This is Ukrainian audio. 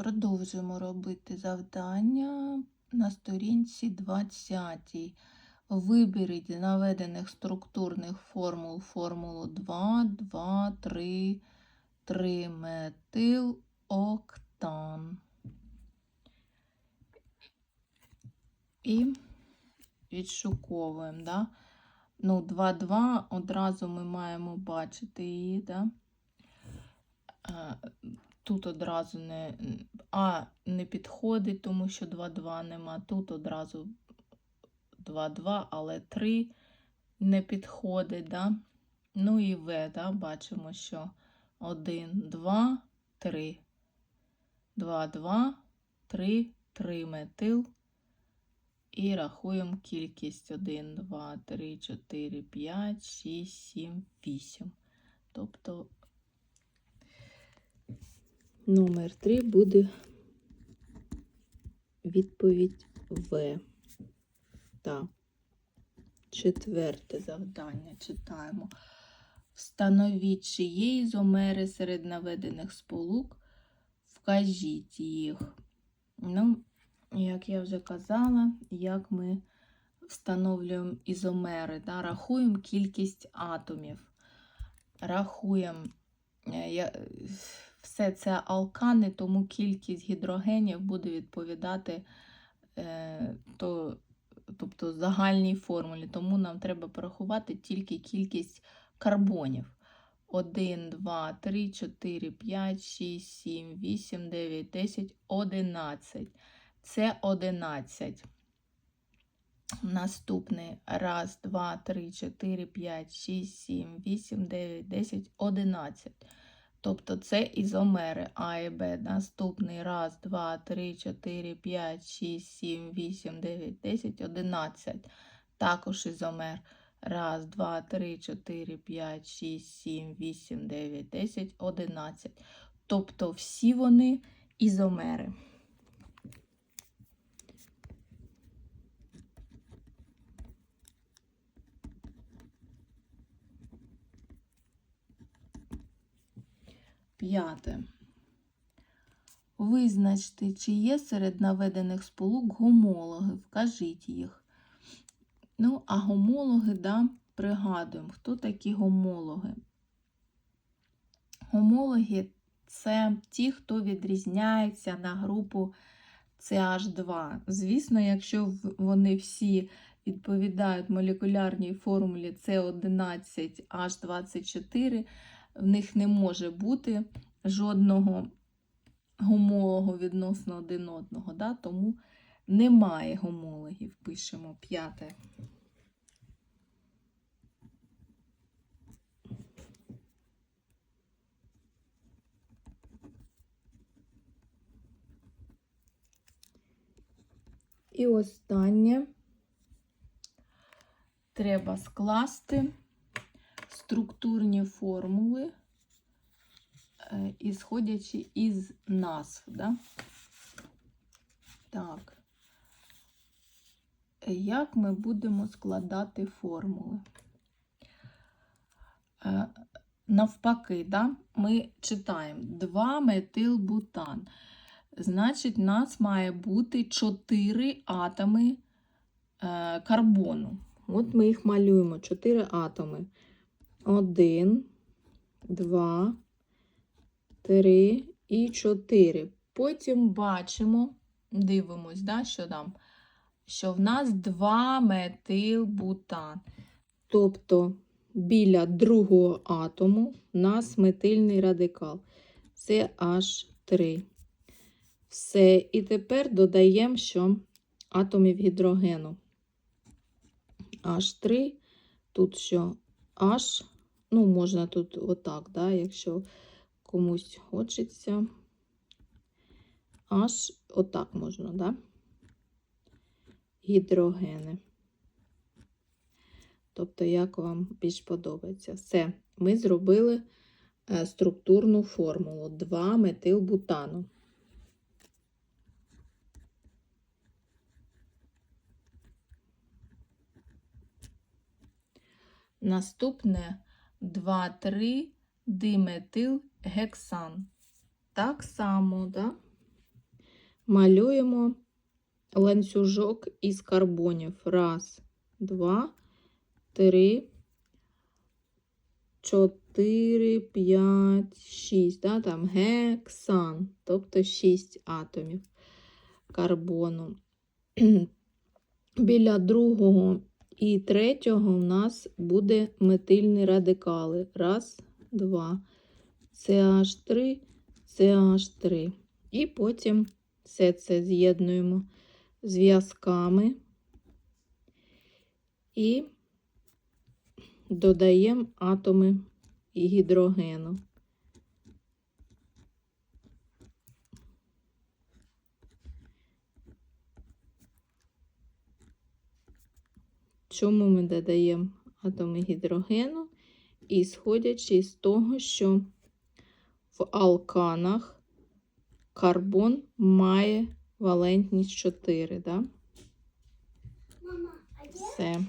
Продовжуємо робити завдання на сторінці 20. Виберіть з наведених структурних формул формулу 2, 2, 3, 3 метил октан. І відшуковуємо, да? Ну, 2, 2 одразу ми маємо бачити її, да? Тут одразу не А не підходить, тому що 2-2 нема. Тут одразу 2-2, але 3 не підходить. Да? Ну і В, да? бачимо, що 1, 2, 3. 2, 2, 3, 3 метил. І рахуємо кількість 1, 2, 3, 4, 5, 6, 7, 8. Тобто Номер 3 буде відповідь В. Так. Четверте завдання читаємо. Встановіть, чи є ізомери серед наведених сполук. Вкажіть їх. Ну, як я вже казала, як ми встановлюємо ізомери, да? рахуємо кількість атомів. Рахуємо. е, я- все це алкани, тому кількість гідрогенів буде відповідати е, то, тобто загальній формулі. Тому нам треба порахувати тільки кількість карбонів. 1, 2, 3, 4, 5, 6, 7, 8, 9, 10, 11. Це 11. Наступний. Раз, два, три, 4, 5, 6, 7, 8, 9, 10, 11. Тобто це ізомери А і Б. Наступний раз, два, три, 4, 5, 6, 7, 8, 9, 10, 11. Також ізомер. Раз, два, три, 4, 5, 6, 7, 8, 9, 10, 11. Тобто всі вони ізомери. П'яте. Визначте, чи є серед наведених сполук гомологи. Вкажіть їх. Ну, а гомологи, да, пригадуємо, хто такі гомологи? Гомологи це ті, хто відрізняється на групу CH2. Звісно, якщо вони всі відповідають молекулярній формулі С11H24, в них не може бути жодного гомологу відносно один одного, да? тому немає гомологів. Пишемо п'яте. І останнє треба скласти структурні формули, е, ісходячи із назв. Да? Так. Як ми будемо складати формули? Е, Навпаки, да? ми читаємо 2 метилбутан. Значить, у нас має бути 4 атоми е, карбону. От ми їх малюємо 4 атоми. 1, 2, 3 і 4. Потім бачимо, дивимось, да, що там, що в нас 2 метилбутан. Тобто біля другого атому у нас метильний радикал. Це H3. Все. І тепер додаємо, що атомів гідрогену. H3, тут що H, ну, можна тут отак, да, якщо комусь хочеться. H, отак можна, да? Гідрогени. Тобто, як вам більш подобається. Все, ми зробили е, структурну формулу 2 метилбутану. Наступне 2,3 диметилгексан. Так само, да? малюємо ланцюжок із карбонів. Раз, два, три, чотири, п'ять, шість. Да? Там гексан, тобто шість атомів карбону. Біля другого і третього у нас буде метильні радикали. Раз, два. CH3, CH3. І потім все це з'єднуємо зв'язками і додаємо атоми гідрогену. Чому ми додаємо атоми гідрогену? І сходячи з того, що в алканах карбон має валентність 4, да? Мама, а Все.